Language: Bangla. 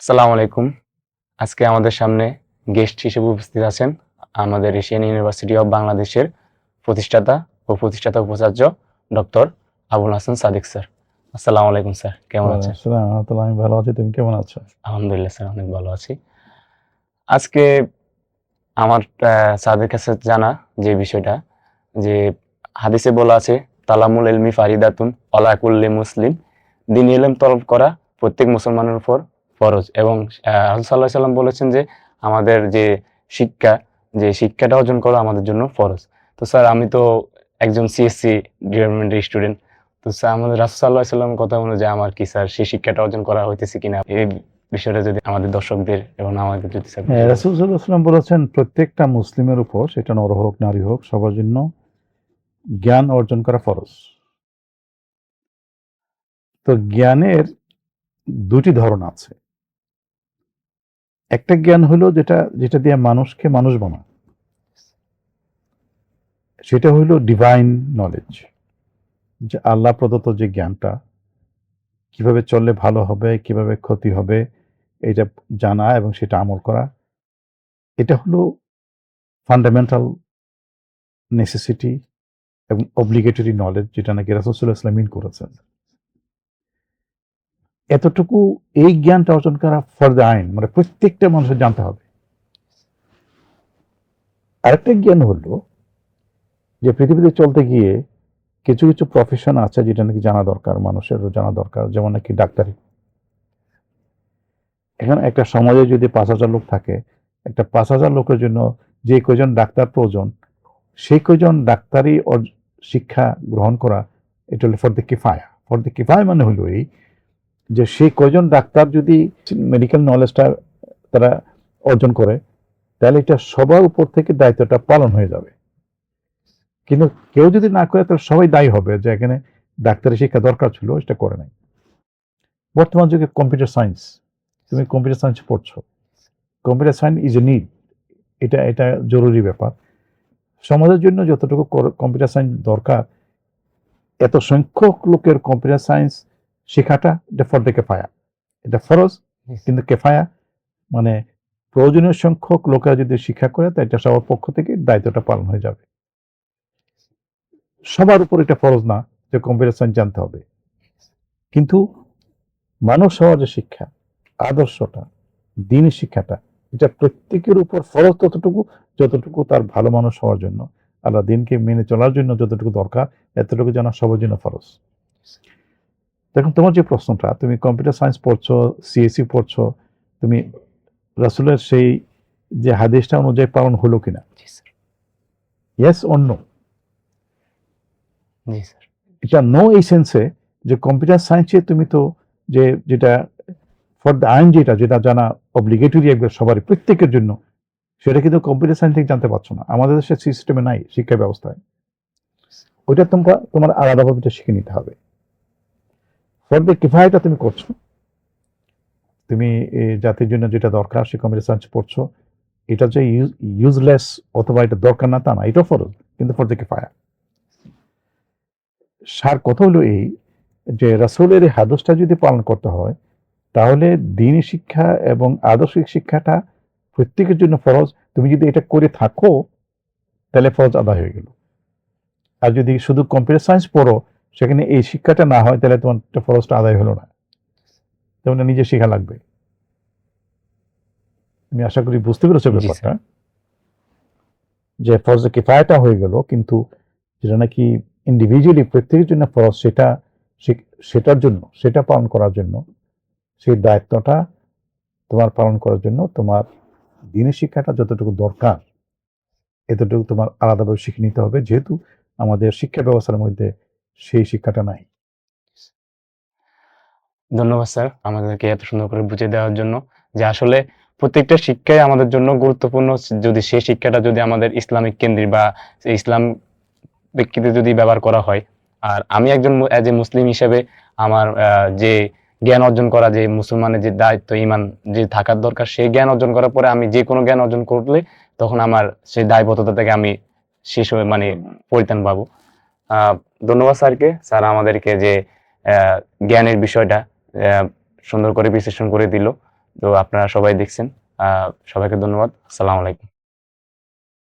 আসসালামু আলাইকুম। আজকে আমাদের সামনে গেস্ট হিসেবে উপস্থিত আছেন আমাদের এশিয়ান ইউনিভার্সিটি অফ বাংলাদেশের প্রতিষ্ঠাতা ও প্রতিষ্ঠাতা উপাচার্য ডক্টর আবুল হাসান সাদিক স্যার। আসসালামু আলাইকুম স্যার কেমন আছেন? আমি ভালো আছি। তুমি কেমন আছো? আলহামদুলিল্লাহ স্যার অনেক ভালো আছি। আজকে আমার স্যারদের কাছে জানা যে বিষয়টা যে হাদিসে বলা আছে তালামুল এলমি ফারিদাতুন অলাকুল্লি মুসলিম দিন এলম তলব করা প্রত্যেক মুসলমানের উপর ফরজ। এবং সাল্লাহ সাল্লাম বলেছেন যে আমাদের যে শিক্ষা যে শিক্ষাটা অর্জন করা আমাদের জন্য ফরজ। তো স্যার আমি তো একজন সিএসসি ডিপার্টমেন্টের স্টুডেন্ট তো স্যার আমাদের রাসুল সাল্লাহ সাল্লাম কথা অনুযায়ী আমার কি স্যার সেই শিক্ষাটা অর্জন করা হইতেছে কিনা? এই বিষয়টা যদি আমাদের দর্শকদের এবং আমাদের যদি স্যার হ্যাঁ, রাসূল সাল্লাল্লাহু বলেছেন প্রত্যেকটা মুসলিমের উপর সেটা নর হোক নারী হোক সবার জন্য জ্ঞান অর্জন করা ফরজ। তো জ্ঞানের দুটি ধরন আছে। একটা জ্ঞান হলো যেটা যেটা দিয়ে মানুষকে মানুষ বানায়। সেটা হইল ডিভাইন নলেজ যে আল্লাহ প্রদত্ত যে জ্ঞানটা, কীভাবে চললে ভালো হবে, কীভাবে ক্ষতি হবে, এটা জানা এবং সেটা আমল করা, এটা হলো ফান্ডামেন্টাল নেসেসিটি এবং অব্লিগেটরি নলেজ যেটা নাকি রাসুসুল্লাহ ইসলামিন করেছেন। এতটুকু এই জ্ঞানটা অর্জন করা ফর দ্য আইন মানে প্রত্যেকটা মানুষের জানতে হবে। আরেকটা জ্ঞান হলো যে পৃথিবীতে চলতে গিয়ে কিছু কিছু প্রফেশন আছে যেটা নাকি জানা দরকার মানুষের জানা দরকার, যেমন নাকি ডাক্তারি। এখন একটা সমাজে যদি পাঁচ হাজার লোক থাকে, একটা পাঁচ হাজার লোকের জন্য যে কয়জন ডাক্তার প্রয়োজন, সেই কয়জন ডাক্তারি শিক্ষা গ্রহণ করা, এটা হলো ফর দ্য কিফায়া। ফর দ্য কিফায়া মানে হলো এই যে সেই কয়জন ডাক্তার যদি মেডিকেল নলেজটা তারা অর্জন করে, তাহলে এটা সবার উপর থেকে দায়িত্বটা পালন হয়ে যাবে। কিন্তু কেউ যদি না করে, তাহলে সবাই দায়ী হবে যে এখানে ডাক্তারি শিক্ষা দরকার ছিল, সেটা করে নাই। বর্তমান যুগে কম্পিউটার সায়েন্স তুমি কম্পিউটার সায়েন্স পড়ছো। Computer science is a need এটা এটা জরুরি ব্যাপার। সমাজের জন্য যতটুকু কম্পিউটার সায়েন্স দরকার, এত সংখ্যক লোকের কম্পিউটার সায়েন্স শেখাটা এটা ফর দ্য কেফায়া এটা ফরজ কিন্তু কেফায়া মানে প্রয়োজনীয় সংখ্যক লোকেরা যদি শিক্ষা করে তা এটা সবার পক্ষ থেকে দায়িত্বটা পালন হয়ে যাবে। সবার উপর এটা ফরজ না যে কম্পিউটার সায়েন্স জানতে হবে। কিন্তু মানব সমাজের শিক্ষা আদর্শটা দিনী শিক্ষাটা এটা প্রত্যেকের উপর ফরজ ততটুকু যতটুকু তার ভালো মানুষ হওয়ার জন্য। আল্লাহ দিনকে মেনে চলার জন্য যতটুকু দরকার এতটুকু জানা সবার জন্য ফরজ। দেখুন তোমার যে প্রশ্নটা তুমি কম্পিউটার সায়েন্স পড়ছো সিএসসি পড়ছো তুমি রাসুলের সেই যে হাদিসটা অনুযায়ী পালন হলো কিনা? ইয়েস অন্য এটা নো এই সেন্সে যে কম্পিউটার সায়েন্সে তুমি তো যে যেটা ফর দ্য আইন যেটা যেটা জানা অব্লিগেটরি একবার সবারই প্রত্যেকের জন্য সেটা কিন্তু কম্পিউটার সায়েন্স থেকে জানতে পারছ না। আমাদের দেশের সিস্টেমে নাই শিক্ষা ব্যবস্থায়। ওইটা তোমরা তোমার আলাদাভাবে শিখে নিতে হবে। ফর দ্য কিফায়টা তুমি করছ? তুমি জাতির জন্য যেটা দরকার, সে কম্পিউটার সায়েন্স পড়ছো এটা যে ইউজলেস অথবা এটা দরকার না তা না, এটাও ফরজ, কিন্তু ফর দ্য কিফায়া সার কথা হলো এই যে রাসূলের এই হাদসটা যদি পালন করতে হয়, তাহলে দিনী শিক্ষা এবং আদর্শিক শিক্ষাটা প্রত্যেকের জন্য ফরজ। তুমি যদি এটা করে থাকো, তাহলে ফরজ আদায় হয়ে গেল। আর যদি শুধু কম্পিউটার সায়েন্স পড়ো সেখানে এই শিক্ষাটা না হয় তাহলে তোমার একটা ফরজটা আদায় হলো না। তেমন নিজে শেখা লাগবে। আমি আশা করি বুঝতে পেরেছ ব্যাপারটা। যে ফরজ কিফায়াটা হয়ে গেল কিন্তু যেটা নাকি ইন্ডিভিজুয়ালি প্রত্যেকের জন্য ফরজ সেটা সেটার জন্য সেটা পালন করার জন্য সেই দায়িত্বটা তোমার পালন করার জন্য তোমার দিনের শিক্ষাটা যতটুকু দরকার এতটুকু তোমার আলাদাভাবে শিখে নিতে হবে। যেহেতু আমাদের শিক্ষা ব্যবস্থার মধ্যে সেই শিক্ষাটা নাই। ধন্যবাদ স্যার আমাদেরকে এত সুন্দর করে বুঝিয়ে দেওয়ার জন্য যে আসলে প্রত্যেকটা শিক্ষাই আমাদের জন্য গুরুত্বপূর্ণ। যদি সেই শিক্ষাটা যদি আমাদের ইসলামিক কেন্দ্রিক বা ইসলাম প্রেক্ষিতে যদি ব্যবহার করা হয় আর আমি একজন অ্যাজ এ মুসলিম হিসেবে আমার যে জ্ঞান অর্জন করা যে মুসলমানের যে দায়িত্ব ইমান যে থাকার দরকার সেই জ্ঞান অর্জন করার পরে আমি যে কোনো জ্ঞান অর্জন করলে তখন আমার সেই দায়বদ্ধতা থেকে আমি শেষ হয়ে মানে পরিত্রাণ পাবো। ধন্যবাদ স্যারকে। স্যার আমাদেরকে যে জ্ঞানের বিষয়টা সুন্দর করে বিশ্লেষণ করে দিল। তো আপনারা সবাই দেখছেন। সবাইকে ধন্যবাদ। আসসালামু আলাইকুম।